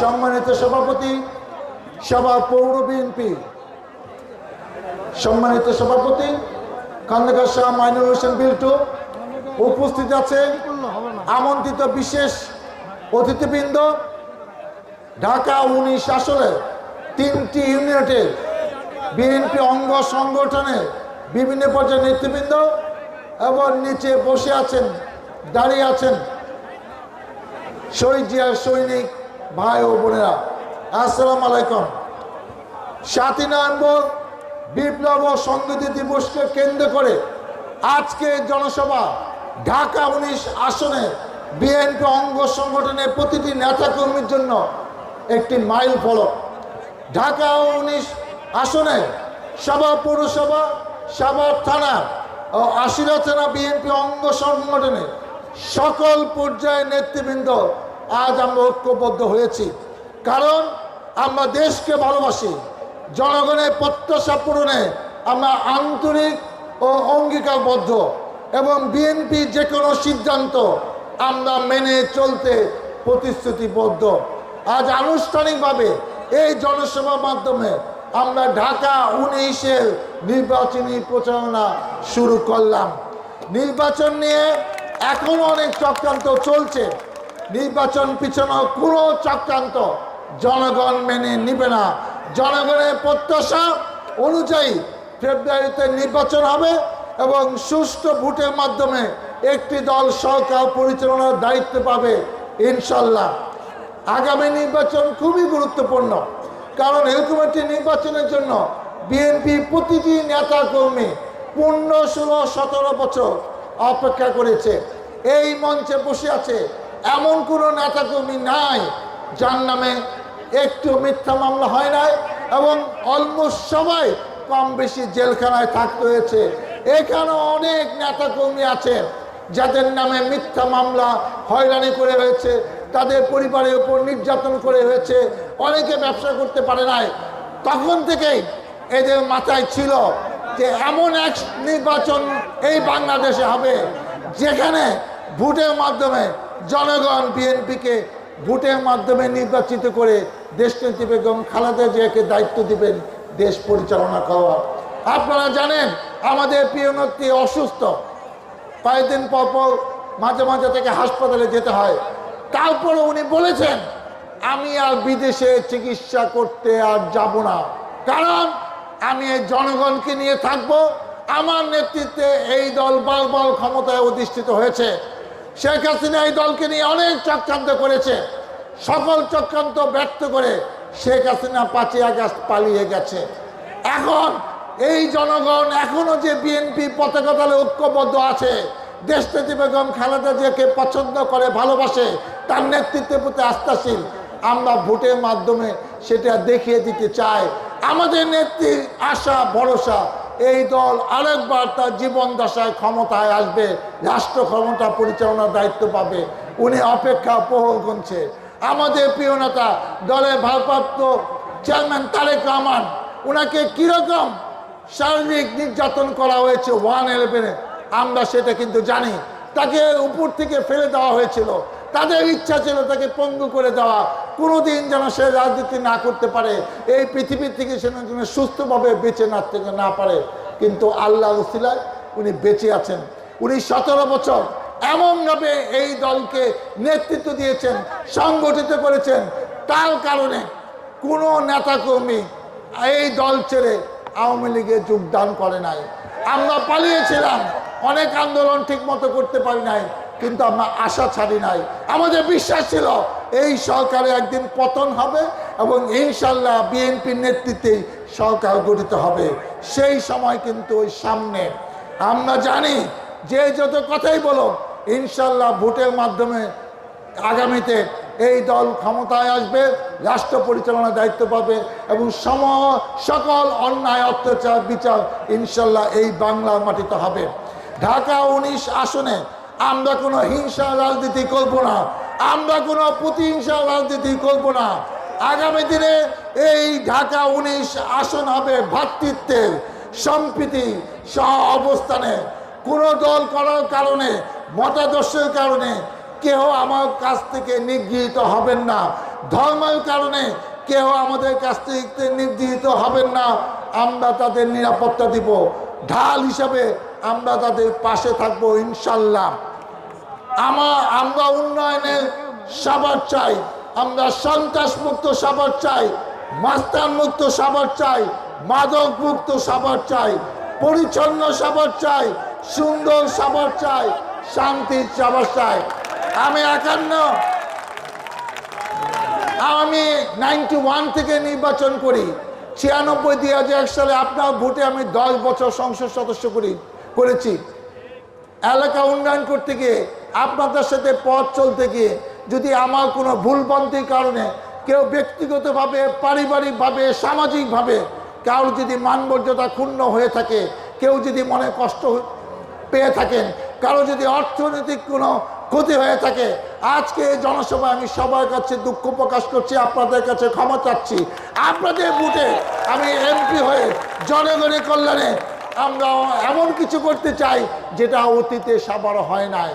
সম্মানিত সভাপতি সভা পৌর বিএনপি। সম্মানিত সভাপতি খন্দকার শাহ মাইনুল হোসেন বিল্টু উপস্থিত আছে আমন্ত্রিত বিশেষ অতিথিবৃন্দ, ঢাকা উনিশ আসলে তিনটি ইউনিটের বিএনপি অঙ্গ সংগঠনের বিভিন্ন পর্যায়ের নেতৃবৃন্দ এবং নিচে বসে আছেন, দাঁড়িয়ে আছেন শহীদ জিয়ার সৈনিক ভাই ও বোনেরা, আসসালাম আলাইকুম। সাতই নভেম্বর বিপ্লব ও সংগতি দিবসকে কেন্দ্র করে আজকে জনসভা, ঢাকা উনিশ আসনে বিএনপি অঙ্গ সংগঠনের প্রতিটি নেতাকর্মীর জন্য একটি মাইল ফলক। ঢাকা উনিশ আসনে সভা পৌরসভা, সাভার থানা ও আশিরা থানা বিএনপি অঙ্গ সংগঠনের সকল পর্যায়ে নেতৃবৃন্দ আজ আমরা ঐক্যবদ্ধ হয়েছি। কারণ আমরা দেশকে ভালোবাসি, জনগণের প্রত্যাশা পূরণে আমরা আন্তরিক ও অঙ্গীকারবদ্ধ এবং বিএনপি যে কোনো সিদ্ধান্ত আমরা মেনে চলতে প্রতিশ্রুতিবদ্ধ। আজ আনুষ্ঠানিকভাবে এই জনসভার মাধ্যমে আমরা ঢাকা উনিশের নির্বাচনী প্রচারণা শুরু করলাম। নির্বাচন নিয়ে এখনও অনেক চক্রান্ত চলছে। নির্বাচন পিছনে কোনো চক্রান্ত। জনগণ মেনে নিবে না। জনগণের প্রত্যাশা অনুযায়ী ফেব্রুয়ারিতে নির্বাচন হবে এবং সুষ্ঠু ভোটের মাধ্যমে একটি দল সরকার পরিচালনার দায়িত্ব পাবে, ইনশাল্লাহ। আগামী নির্বাচন খুবই গুরুত্বপূর্ণ, কারণ এরকম একটি নির্বাচনের জন্য বিএনপি প্রতিটি নেতা কর্মী পনেরো, ষোলো, সতেরো বছর অপেক্ষা করেছে। এই মঞ্চে বসে আছে এমন কোনো নেতাকর্মী নাই যার নামে একটু মিথ্যা মামলা হয় নাই এবং অলমোস্ট সবাই কম বেশি জেলখানায় থাকতে হয়েছে। এখানে অনেক নেতাকর্মী আছেন যাদের নামে মিথ্যা মামলা হয়রানি করে হয়েছে তাদের পরিবারের উপর নির্যাতন করে হয়েছে অনেকে ব্যবসা করতে পারে নাই। তখন থেকেই এদের মাথায় ছিল যে এমন এক নির্বাচন এই বাংলাদেশে হবে যেখানে ভোটের মাধ্যমে জনগণ বিএনপিকে ভোটের মাধ্যমে নির্বাচিত করে দেশনেত্রী বেগম খালেদা জিয়াকে দায়িত্ব দিবেন দেশ পরিচালনা করার। আপনারা জানেন, আমাদের প্রিয় নেত্রী অসুস্থ। কয়েকদিন পর পর মাঝে মাঝে থেকে হাসপাতালে যেতে হয়। তারপরে উনি বলেছেন, আমি আর বিদেশে চিকিৎসা করতে আর যাব না। কারণ আমি এই জনগণকে নিয়ে থাকব। আমার নেতৃত্বে এই দল বারবার ক্ষমতায় অধিষ্ঠিত হয়েছে। শেখ হাসিনা এই দলকে নিয়ে অনেক চক্রান্ত করেছে। সকল চক্রান্ত ব্যর্থ করে শেখ হাসিনা পাঁচই আগস্ট পালিয়ে গেছে। এখন এই জনগণ এখনও যে বিএনপি পতাকা দলে ঐক্যবদ্ধ আছে দেশনেত্রী বেগম খালেদা জিয়াকে পছন্দ করে, ভালোবাসে, তার নেতৃত্বের প্রতি আস্থাশীল, আমরা ভোটের মাধ্যমে সেটা দেখিয়ে দিতে চাই। আমাদের নেত্রীর আশা, ভরসা এই দল আরেকবার তার জীবন দশায় ক্ষমতায় আসবে, রাষ্ট্র ক্ষমতা পরিচালনার দায়িত্ব পাবে। উনি অপেক্ষা প্রহর গুনছে। আমাদের প্রিয় নেতা, দলের ভারপ্রাপ্ত চেয়ারম্যান তারেক রহমান ওনাকে কীরকম শারীরিক নির্যাতন করা হয়েছে, ওয়ান ইলেভেনে? আমরা সেটা কিন্তু জানি। তাকে উপর থেকে ফেলে দেওয়া হয়েছিল। তাদের ইচ্ছা ছিল তাকে পঙ্গু করে দেওয়া। কোনোদিন যেন সে রাজনীতি না করতে পারে। এই পৃথিবীর থেকে সে যেন সুস্থভাবে বেঁচে না থেকে না পারে। কিন্তু আল্লাহ উসিলায় উনি বেঁচে আছেন। উনি সতেরো বছর এমনভাবে এই দলকে নেতৃত্ব দিয়েছেন, সংগঠিত করেছেন। তার কারণে কোনো নেতাকর্মী এই দল ছেড়ে আওয়ামী লীগে যোগদান করে নাই। আমরা পালিয়েছিলাম, অনেক আন্দোলন ঠিক মতো করতে পারি নাই। কিন্তু আমরা আশা ছাড়ি নাই। আমাদের বিশ্বাস ছিল, এই সরকারে একদিন পতন হবে এবং ইনশাল্লাহ বিএনপির নেতৃত্বেই সরকার গঠিত হবে। সেই সময় কিন্তু ওই সামনে। আমরা জানি, যে যত কথাই বলো ইনশাল্লাহ ভোটের মাধ্যমে আগামীতে এই দল ক্ষমতায় আসবে, রাষ্ট্র পরিচালনার দায়িত্ব পাবে এবং সম, সকল অন্যায়, অত্যাচার, বিচার ইনশাল্লাহ এই বাংলার মাটিতে হবে। ঢাকা উনিশ আসনে আমরা কোনো হিংসা রাজনীতি করব না। আমরা কোনো প্রতিহিংসা রাজনীতি করব না। আগামী দিনে এই ঢাকা উনিশ আসন হবে ভ্রাতৃত্বের সম্প্রীতি সহ অবস্থানে। কোনো দল করার কারণে, মতাদর্শের কারণে কেউ আমার কাছ থেকে নিগৃহীত হবেন না। ধর্মের কারণে কেউ আমাদের কাছ থেকে নির্দিষ্ট হবেন না। আমরা তাদের নিরাপত্তা দিব। ঢাল হিসাবে আমরা তাদের পাশে থাকব ইনশাল্লাহ। আমার আমরা উন্নয়নের সাবার চাই, আমরা সন্ত্রাস মুক্ত সাবার চাই মাস্তান মুক্ত সাবার চাই মাদক মুক্ত সাবার চাই, পরিচ্ছন্ন সাবার চাই, সুন্দর সাবার চাই, শান্তির সাবার চাই। আমি একান্ন। আমি নাইনটি ওয়ান থেকে নির্বাচন করি। ছিয়ানব্বই দুই হাজার এক সালে আপনার ভোটে আমি দশ বছর সংসদ সদস্য করি। করেছি। এলাকা উন্নয়ন করতে গিয়ে, আপনাদের সাথে পথ চলতে গিয়ে, যদি আমার কোনো ভুলভ্রান্তির কারণে কেউ ব্যক্তিগতভাবে, পারিবারিকভাবে, সামাজিকভাবে কারোর যদি মানমর্যাদা ক্ষুণ্ণ হয়ে থাকে, কেউ যদি মনে কষ্ট পেয়ে থাকেন, কারও যদি অর্থনৈতিক কোনো ক্ষতি হয়ে থাকে, আজকে এই জনসভায় আমি সবার কাছে দুঃখ প্রকাশ করছি, আপনাদের কাছে ক্ষমা চাচ্ছি। আপনাদের বুটে আমি এমপি হয়ে জনগণের কল্যাণে আমরা এমন কিছু করতে চাই যেটা অতীতে সাবার হয় নাই।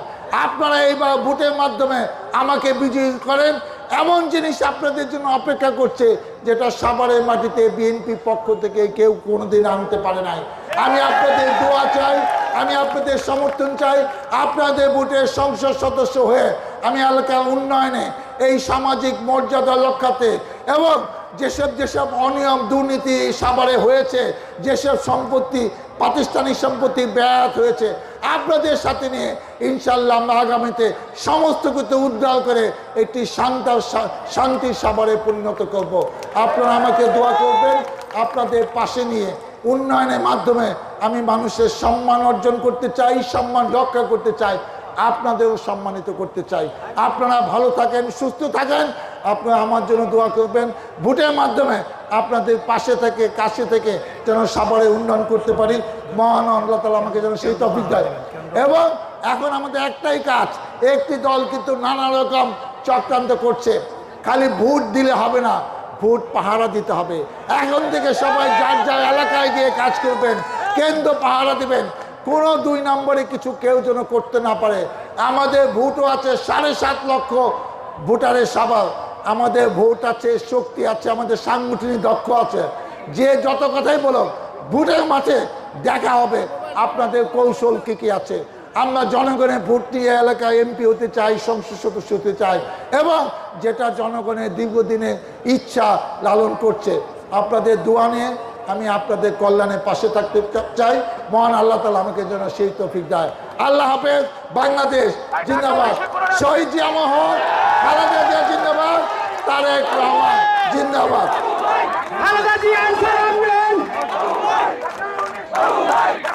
আপনারা এইবার ভোটের মাধ্যমে আমাকে বিজয়ী করেন। এমন জিনিস আপনাদের জন্য অপেক্ষা করছে যেটা সাভারের মাটিতে বিএনপি পক্ষ থেকে কেউ কোনোদিন আনতে পারে নাই। আমি আপনাদের দোয়া চাই, আমি আপনাদের সমর্থন চাই, আপনাদের ভোটের সংসদ সদস্য হয়ে আমি এলাকা উন্নয়নে এই সামাজিক মর্যাদা রক্ষাতে এবং যেসব যেসব অনিয়ম, দুর্নীতি সাভারে হয়েছে, যেসব সম্পত্তি, প্রাতিষ্ঠানিক সম্পত্তি ব্যায়াত হয়েছে, আপনাদের সাথে নিয়ে ইনশাল্লাহ আমরা আগামীতে সমস্ত কিছু উদ্ধার করে একটি শান্ত শান্তির সাভারে পরিণত করব। আপনারা আমাকে দোয়া করবেন, আপনাদের পাশে নিয়ে উন্নয়নের মাধ্যমে আমি মানুষের সম্মান অর্জন করতে চাই, সম্মান রক্ষা করতে চাই, আপনাদেরও সম্মানিত করতে চাই আপনারা ভালো থাকেন, সুস্থ থাকেন আপনারা আমার জন্য দোয়া করবেন। ভোটের মাধ্যমে আপনাদের পাশে থেকে, কাছে থেকে যেন সাভারে উন্নয়ন করতে পারি। মহান আল্লাহ তালা আমাকে যেন সেই তফিক দেয়। এবং এখন আমাদের একটাই কাজ, একটি দল কিন্তু নানা রকম চক্রান্ত করছে। খালি ভোট দিলে হবে না, ভোট পাহারা দিতে হবে। এখন থেকে সবাই যার যার এলাকায় গিয়ে কাজ করবেন, কেন্দ্র পাহারা দিবেন। কোনো দুই নম্বরে কিছু কেউ যেন করতে না পারে। আমাদের ভোটও আছে সাড়ে সাত লক্ষ ভোটারের সভা আমাদের ভোট আছে, শক্তি আছে, আমাদের সাংগঠনিক দক্ষ আছে। যে যত কথাই বলো ভোটের মাঠে দেখা হবে আপনাদের কৌশল কী কী আছে। আমরা জনগণের ভোট নিয়ে এলাকায় এমপি হতে চাই, সংসদ সদস্য হতে চাই, এবং যেটা জনগণের দীর্ঘদিনে ইচ্ছা লালন করছে, আপনাদের দোয়া নিয়ে আমি আপনাদের কল্যাণে পাশে থাকতে চাই। মহান আল্লাহ তালা আমাকে যেন সেই তফিক দেয়। আল্লাহ হাফেজ, বাংলাদেশ জিন্দাবাদ। শহীদ জিয়ামহ খালেদা জিয়া জিন্দাবাদ, তারেক রহমান জিন্দাবাদ।